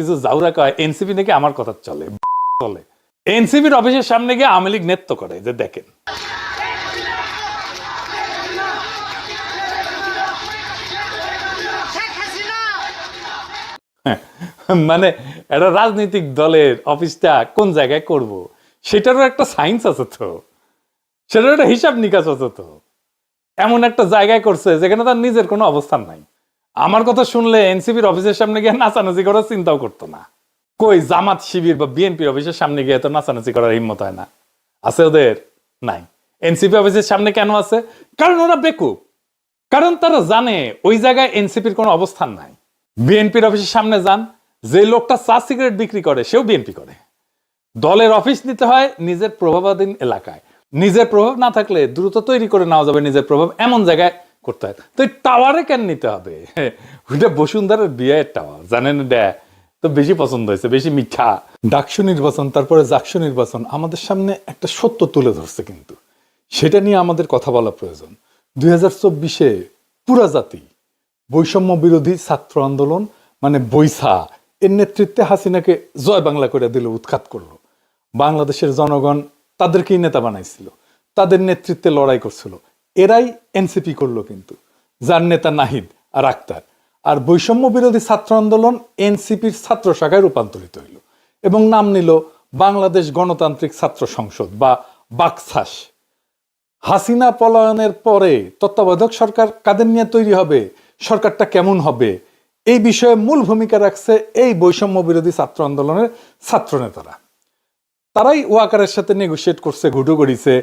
কিছু জাউরা কয়, এনসিপি নাকি আমার কথা চলে চলে। এনসিপির অফিসের সামনে গিয়ে আওয়ামী লীগ নেত্য করে, যে দেখেন। মানে একটা রাজনৈতিক দলের অফিসটা কোন জায়গায় করব? সেটারও একটা সায়েন্স আছে তো। সেটার একটা হিসাব নিকাশ আছে তো। এমন একটা জায়গায় করছে যেখানে তার নিজের কোনো অবস্থান নাই। আমার কথা শুনলে এনসিপির অফিসের সামনে গিয়ে নাচানাচি করার চিন্তাও করতো না। কই জামাত শিবির বা বিএনপির অফিসের সামনে গিয়ে তো নাচানাচি করার হিম্মত হয় না। আছে ওদের? নাই। এনসিপি অফিসের সামনে কেন আছে? কারণ ওরা বেকুব। কারণ তারা জানে ওই জায়গায় এনসিপির কোনো অবস্থান নাই। বিএনপির অফিসের সামনে যান, যে লোকটা চা সিগারেট বিক্রি করে, সেও বিএনপি করে। দলের অফিস নিতে হয় নিজের প্রভাবাধীন এলাকায়। নিজের প্রভাব না থাকলে দ্রুত তৈরি করে নেওয়া যাবে নিজের প্রভাব এমন জায়গায় করতে হয়। তো টাওয়ারে কেন নিতে হবে? ওইটা বসুন্ধরার বিয়ের টাওয়ার, জানেন এটা? তো বেশি পছন্দ হয়েছে, বেশি মিঠা। ডাকসু নির্বাচন, তারপরে জাকসু নির্বাচন, আমাদের সামনে একটা সত্য তুলে ধরছে কিন্তু। সেটা নিয়ে আমাদের কথা বলা প্রয়োজন। দুই হাজার চব্বিশে পুরা জাতি বৈষম্য বিরোধী ছাত্র আন্দোলন মানে বৈসা, এর নেতৃত্বে হাসিনাকে জয় বাংলা করে দিল, উৎখাত করল। বাংলাদেশের জনগণ তাদেরকেই নেতা বানাইছিল, তাদের নেতৃত্বে লড়াই করছিল। এরাই এনসিপি করল কিন্তু। যার নেতা নাহিদ আর আক্তার। আর বৈষম্য বিরোধী ছাত্র আন্দোলন এনসিপির ছাত্র শাখায় রূপান্তরিত হইল এবং নাম নিল বাংলাদেশ গণতান্ত্রিক ছাত্র সংসদ বা বাকসাস হাসিনা পলায়নের পরে তত্ত্বাবধায়ক সরকার কাদের নিয়ে তৈরি হবে, সরকারটা কেমন হবে, এই বিষয়ে মূল ভূমিকা রাখছে এই বৈষম্য বিরোধী ছাত্র আন্দোলনের ছাত্র নেতারা তারাই ওয়াকারের সাথে নেগোসিয়েট করছে, ঘুটু গড়িছে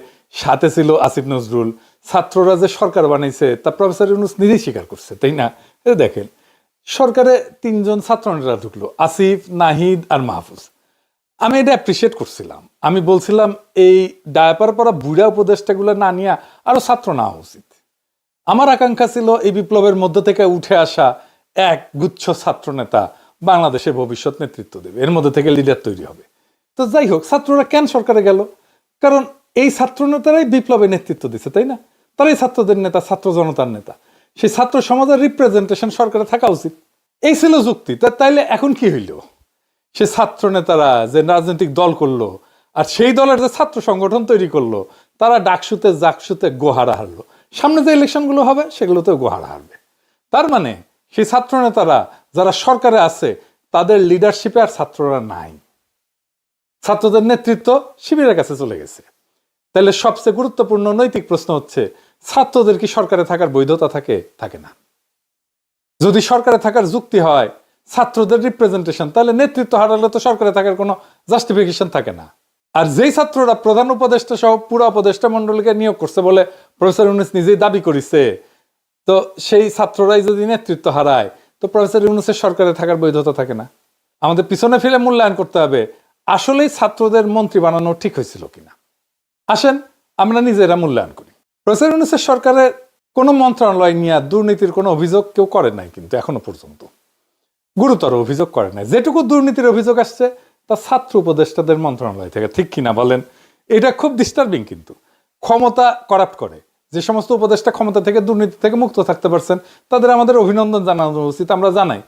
সাথে ছিল আসিফ নজরুল। ছাত্ররা যে সরকার বানাইছে, তা প্রফেসর ইউনুস নিজেই স্বীকার করছে, তাই না? দেখেন, সরকারে তিনজন ছাত্র নেতা ঢুকলো, আসিফ, নাহিদ আর মাহফুজ। আমি এটা অ্যাপ্রিসিয়েট করছিলাম। আমি বলছিলাম, এই ডায়াপার পরা বুড়া উপদেষ্টাগুলো না নিয়ে আরও ছাত্র না উচিত। আমার আকাঙ্ক্ষা ছিল, এই বিপ্লবের মধ্য থেকে উঠে আসা এক গুচ্ছ ছাত্র নেতা বাংলাদেশের ভবিষ্যৎ নেতৃত্ব দেবে। এর মধ্যে থেকে লিডার তৈরি হবে। তো যাই হোক ছাত্ররা কেন সরকারে গেল? কারণ এই ছাত্র নেতারাই বিপ্লবে নেতৃত্ব দিচ্ছে তাই না? তারাই ছাত্রদের নেতা, ছাত্র জনতার নেতা। সেই ছাত্র সমাজের রিপ্রেজেন্টেশন সরকারে থাকা উচিত। এই ছিল যুক্তি। তা তাইলে এখন কি হইল? সে ছাত্র নেতারা যে রাজনৈতিক দল করল, আর সেই দলের যে ছাত্র সংগঠন তৈরি করল, তারা ডাকসুতে, জাকসুতে গোহারা হারলো। সামনে যে ইলেকশনগুলো হবে, সেগুলোতেও গোহারা হারবে। তার মানে সেই ছাত্র নেতারা যারা সরকারে আছে, তাদের লিডারশিপে আর ছাত্ররা নাই। ছাত্রদের নেতৃত্ব শিবিরের কাছে চলে গেছে। তাহলে সবচেয়ে গুরুত্বপূর্ণ নৈতিক প্রশ্ন হচ্ছে, ছাত্রদের কি সরকারে থাকার বৈধতা থাকে? থাকে না। যদি সরকারে থাকার যুক্তি হয়, ছাত্রদের রিপ্রেজেন্টেশন তাহলে নেতৃত্ব হারালে তো সরকারে থাকার কোনো জাস্টিফিকেশন থাকে না। আর যেই ছাত্ররা প্রধান উপদেষ্টা সহ পুরো উপদেষ্টা মন্ডলীকে নিয়োগ করছে বলে প্রফেসর ইউনুস নিজেই দাবি করিছে, তো সেই ছাত্ররাই যদি নেতৃত্ব হারায়, তো প্রফেসর ইউনুসের সরকারে থাকার বৈধতা থাকে না। আমাদের পিছনে ফেলে মূল্যায়ন করতে হবে। আসলেই ছাত্রদের মন্ত্রী বানানো ঠিক হয়েছিল কিনা? আসেন, আমরা নিজেরা মূল্যায়ন করি। প্রফেসর সরকারের কোনো মন্ত্রণালয় নিয়ে দুর্নীতির কোনো অভিযোগ কেউ করে নাই কিন্তু এখনও পর্যন্ত। গুরুতর অভিযোগ করে নাই। যেটুকু দুর্নীতির অভিযোগ আসছে, তা ছাত্র উপদেষ্টাদের মন্ত্রণালয় থেকে ঠিক কিনা বলেন, এটা খুব ডিস্টার্বিং কিন্তু। ক্ষমতা করাপ্ট করে। যে সমস্ত উপদেষ্টা ক্ষমতা থেকে দুর্নীতি থেকে মুক্ত থাকতে পারছেন, তাদের আমাদের অভিনন্দন জানানো উচিত, আমরা জানাই।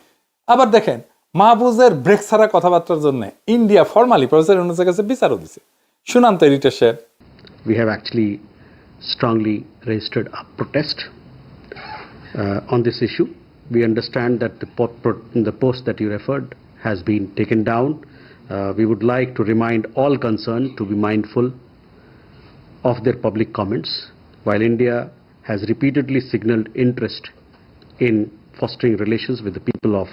আবার দেখেন মাহবুজের ব্রেক ছাড়া কথাবার্তার জন্য ইন্ডিয়া ফর্মালি প্রফেসর ইউনুসের কাছে বিচারও দিছে শুনান তো editor we have actually strongly registered a protest uh, on this issue. We understand that the, the post that you referred has been taken down. Uh, we would like to remind all concerned to be mindful of their public comments. While India has repeatedly signaled interest in fostering relations with the people of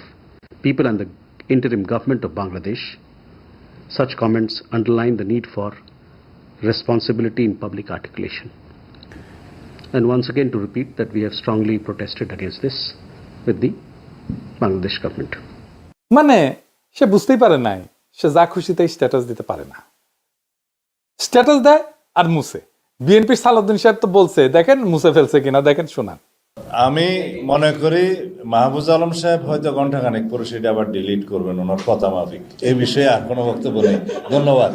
people and the interim government of Bangladesh, such comments underline the need for responsibility in public articulation. And once again to repeat that we have strongly protested against this with the Bangladesh government. মানে সে বুঝতেই পারে নাই সে যা খুশিতে status দিতে পারে না status দেয় আর মুছে বিএনপির সালাউদ্দিন সাহেব তো বলছে দেখেন মুছে ফেলছে কিনা দেখেন শোনান আমি মনে করি মাহবুজ আলম সাহেব হয়তো ঘন্টাখানেক পরে সেটা আবার ডিলিট করবেন, ওনার কথা মাফিক এই বিষয়ে আর কোনো বক্তব্য নেই। ধন্যবাদ।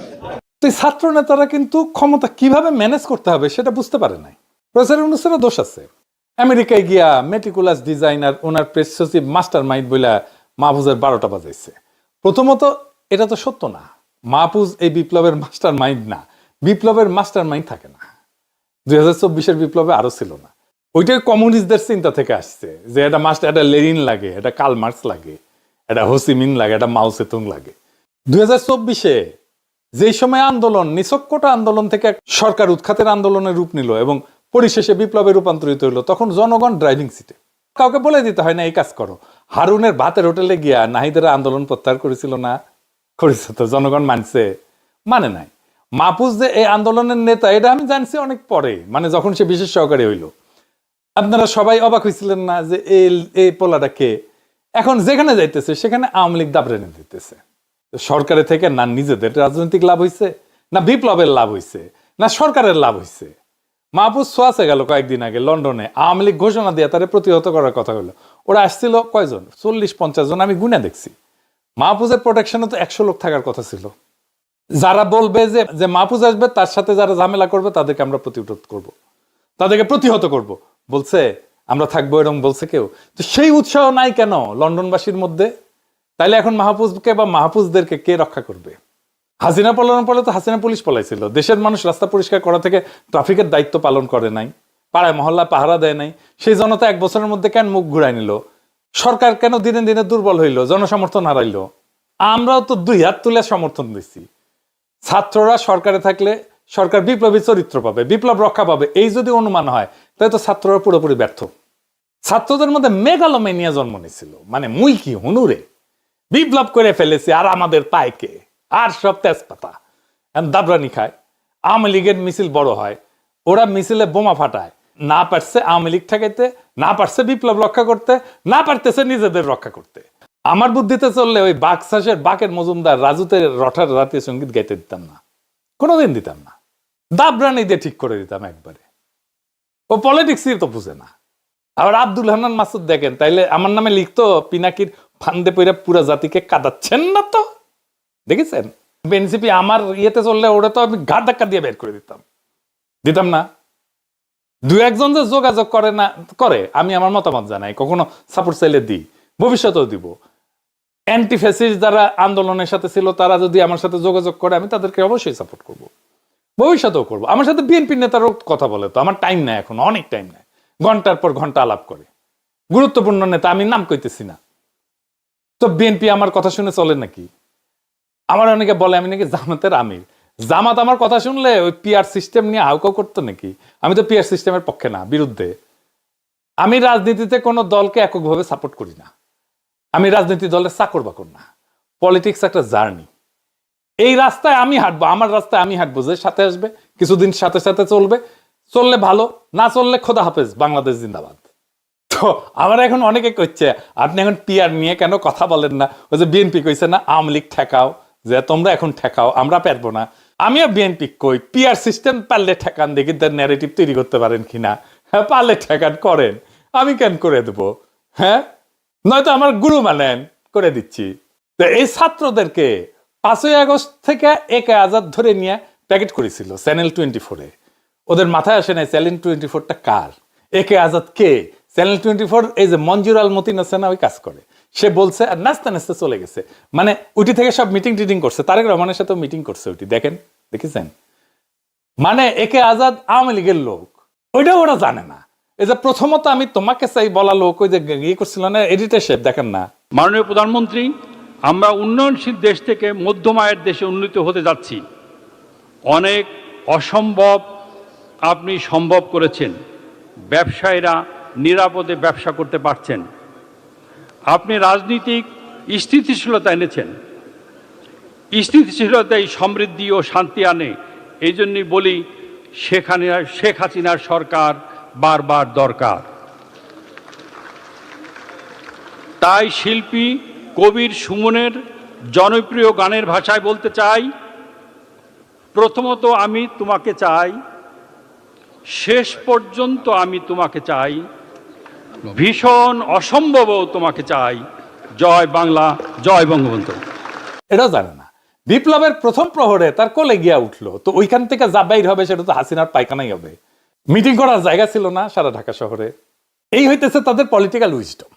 ছাত্র নেতারা কিন্তু ক্ষমতা কীভাবে ম্যানেজ করতে হবে সেটা বুঝতে পারে নাই। প্রফেসর ইউনুসেরও দোষ আছে। আমেরিকায় গিয়া মেটিকুলাস ডিজাইনার ওনার প্রেস সচিব মাস্টার মাইন্ড বইলা মাহফুজের বারোটা বাজাইছে। প্রথমত, এটা তো সত্য না। মাহফুজ এই বিপ্লবের মাস্টার মাইন্ড না। বিপ্লবের মাস্টার মাইন্ড থাকে না। দুই হাজার চব্বিশের বিপ্লবে আরও ছিল না। ওইটাই কমিউনিস্টদের চিন্তা থেকে আসছে, যে এটা মাস্টার এটা লেরিন লাগে, এটা কাল মার্কস লাগে, এটা হোসিমিন লাগে, এটা মাও সেতুং লাগে। দুই হাজার চব্বিশে যেই সময় আন্দোলন, নিছক্কটা আন্দোলন থেকে সরকার উৎখাতের আন্দোলনের রূপ নিল এবং পরিশেষে বিপ্লবে রূপান্তরিত হইল, তখন জনগণ ড্রাইভিং সিটে। কাউকে বলে দিতে হয় না, এই কাজ করো। হারুনের ভাতের হোটেলে গিয়া নাহিদের আন্দোলন প্রত্যাহার করেছিল না? করেছে তো, জনগণ মানছে? মানে নাই। মাহফুজ যে এই আন্দোলনের নেতা, এটা আমি জানছি অনেক পরে মানে যখন সে বিশেষ সহকারী হইল। আপনারা সবাই অবাক হয়েছিলেন না যে এই পোলাটা কে? এখন যেখানে যাইতেছে, সেখানে আওয়ামী লীগ দাবড়েনে দিতেছে সরকারের থেকে না নিজেদের রাজনৈতিক লাভ হইছে, না বিপ্লবের লাভ হইছে, না সরকারের লাভ হইছে। মাহফুজ সোয়াসে গেল কয়েকদিন আগে লন্ডনে, আওয়ামী লীগ ঘোষণা দিয়ে তারা প্রতিহত করার কথা হলো ওরা আসছিল কয়জন? চল্লিশ, পঞ্চাশ জন, আমি গুনে দেখছি। মাহফুজের প্রোটেকশনে তো একশো লোক থাকার কথা ছিল। যারা বলবে যে যে মাহফুজ আসবে, তার সাথে যারা ঝামেলা করবে, তাদেরকে আমরা প্রতিরোধ করব। তাদেরকে প্রতিহত করব। বলছে, আমরা থাকব এরকম বলছে কেউ। তো সেই উৎসাহ নাই কেন লন্ডনবাসীর মধ্যে? তাইলে এখন মাহফুজকে বা মাহফুজদেরকে কে রক্ষা করবে? হাসিনা পলানোর পরে তো হাসিনা পুলিশ পলাইছিল। দেশের মানুষ রাস্তা পরিষ্কার করা থেকে ট্রাফিকের দায়িত্ব পালন করে নাই, পাড়ায় মহল্লা পাহারা দেয় নাই। সেই জনতা এক বছরের মধ্যে কেন মুখ ঘুরাই নিল? সরকার কেন দিনে দিনে দুর্বল হইল, জনসমর্থন হারাইল? আমরাও তো দুই হাত তুলে সমর্থন দিচ্ছি ছাত্ররা সরকারে থাকলে সরকার বিপ্লবী চরিত্র পাবে, বিপ্লব রক্ষা পাবে, এই যদি অনুমান হয়, তাহলে তো ছাত্ররা পুরোপুরি ব্যর্থ। ছাত্রদের মধ্যে মেগালোমেনিয়া জন্ম নিয়েছিল। মানে মুই কি হুনুরে বিপ্লব করে ফেলেছি, আর আমাদের পায়কে আর সব তেজপাতা। দাবরানি খায়, আওয়ামী লীগের মিছিল বড় হয়, ওরা মিছিলে বোমা ফাটায়। না পারছে আওয়ামী লীগ ঠেকাইতে, না পারছে বিপ্লব রক্ষা করতে, না পারতেছে নিজেদের রক্ষা করতে। আমার বুদ্ধিতে চললে ওই বাকশাসের বাকের মজুমদার রাজুতে রঠার জাতীয় সংগীত গাইতে দিতাম না। কোনোদিন দিতাম না। দাবরানি দিয়ে ঠিক করে দিতাম একবারে। ও পলিটিক্সই তো বুঝে না। আবার আব্দুল হান্নান মাসুদ দেখেন, তাইলে আমার নামে লিখতো, পিনাকির ফান্দে পইরা পুরা জাতিকে কাঁদাচ্ছেন না তো? দেখেছেন? এনসিপি আমার ইয়েতে চললে ওটা তো আমি ঘাট ধাক্কা দিয়ে বের করে দিতাম। দিতাম না। দু একজন যে যোগাযোগ করে না, করে, আমি আমার মতামত জানাই, কখনো সাপোর্ট চাইলে দিই, ভবিষ্যতেও দিব। অ্যান্টি ফ্যাসিস্ট যারা আন্দোলনের সাথে ছিল, তারা যদি আমার সাথে যোগাযোগ করে, আমি তাদেরকে অবশ্যই সাপোর্ট করব। ভবিষ্যতেও করব। আমার সাথে বিএনপি নেতারও কথা বলে তো, আমার টাইম নাই এখন, অনেক টাইম নেয় ঘণ্টার পর ঘণ্টা আলাপ করে। গুরুত্বপূর্ণ নেতা, আমি নাম কইতেছি না। তো বিএনপি আমার কথা শুনে চলে নাকি? আমার অনেকে বলে, আমি নাকি জামাতের আমির। জামাত আমার কথা শুনলে ওই পিআর সিস্টেম নিয়ে হাউকাউ করতো নাকি? আমি তো পিআর সিস্টেমের পক্ষে না, বিরুদ্ধে। আমি রাজনীতিতে কোনো দলকে এককভাবে সাপোর্ট করি না। আমি রাজনীতি দলের চাকর বাকর না। পলিটিক্স একটা জার্নি এই রাস্তায় আমি হাঁটবো, আমার রাস্তায় আমি হাঁটবো, যে সাথে আসবে, কিছুদিন সাথে সাথে চলবে, চললে ভালো, না চললে খোদা হাফেজ, বাংলাদেশ জিন্দাবাদ। তো আমার এখন অনেকে কইছে, আপনি এখন পিআর নিয়ে কেন কথা বলেন না? ওই যে বিএনপি কইছে না, আওয়ামী লীগ ঠেকাও, যে তোমরা এখন ঠেকাও, আমরা পারব না। আমিও বিএনপি কই পিয়ার সিস্টেম পারলে ঠেকান, দেখি তার ন্যারেটিভ তৈরি করতে পারেন কিনা। হ্যাঁ পারলে ঠেকান করেন, আমি কেন করে দেবো? হ্যাঁ? নয়তো আমার গুরু মানেন, করে দিচ্ছি। তো এই ছাত্রদেরকে পাঁচই আগস্ট থেকে এক আজাদ ধরে নিয়ে প্যাকেট করেছিল চ্যানেল টোয়েন্টি ফোরে ওদের মাথায় আসে নাই, চ্যানেল টোয়েন্টি ফোরটা কার? একে আজাদ কে? চ্যানেল টোয়েন্টি ফোর এই যে মঞ্জুর আল মতিন আছে না, ওই কাজ করে। সে বলছে, আর নাচতে নাচতে চলে গেছে। মানে উটি থেকে সব মিটিং টিটিং করছে। তারেক রহমানের সাথে মিটিং করছে উটি দেখেন, দেখেছেন? মানে একে আজাদ আওয়ামী লীগের লোক ওইটা ওরা জানে না। এই যে প্রথমত আমি তোমাকে চাই বলা লোক, ওই যে ইয়ে করছিল না এডিটার শেপ দেখেন না। মাননীয় প্রধানমন্ত্রী আমরা উন্নয়নশীল দেশ থেকে মধ্যম আয়ের দেশে উন্নীত হতে যাচ্ছি। অনেক অসম্ভব আপনি সম্ভব করেছেন। ব্যবসায়ীরা নিরাপদে ব্যবসা করতে পারছেন। আপনি রাজনীতিক স্থিতিশীলতা এনেছেন। স্থিতিশীলতাই সমৃদ্ধি ও শান্তি আনে। এই জন্যই বলি হাসিনার শেখ হাসিনার সরকার বারবার দরকার। তাই শিল্পী কবির সুমনের জনপ্রিয় গানের ভাষায় বলতে চাই, প্রথমত আমি তোমাকে চাই, শেষ পর্যন্ত আমি তোমাকে চাই, ভীষণ অসম্ভবও তোমাকে চাই। জয় বাংলা, জয় বঙ্গবন্ধু। এটা জানে না। বিপ্লবের প্রথম প্রহরে তার কোলে গিয়া উঠল, তো ওইখান থেকে যা বাইর হবে সেটা তো হাসিনার পায়খানাই হবে। মিটিং করার জায়গা ছিল না সারা ঢাকা শহরে। এই হইতেছে তাদের পলিটিক্যাল উইজডম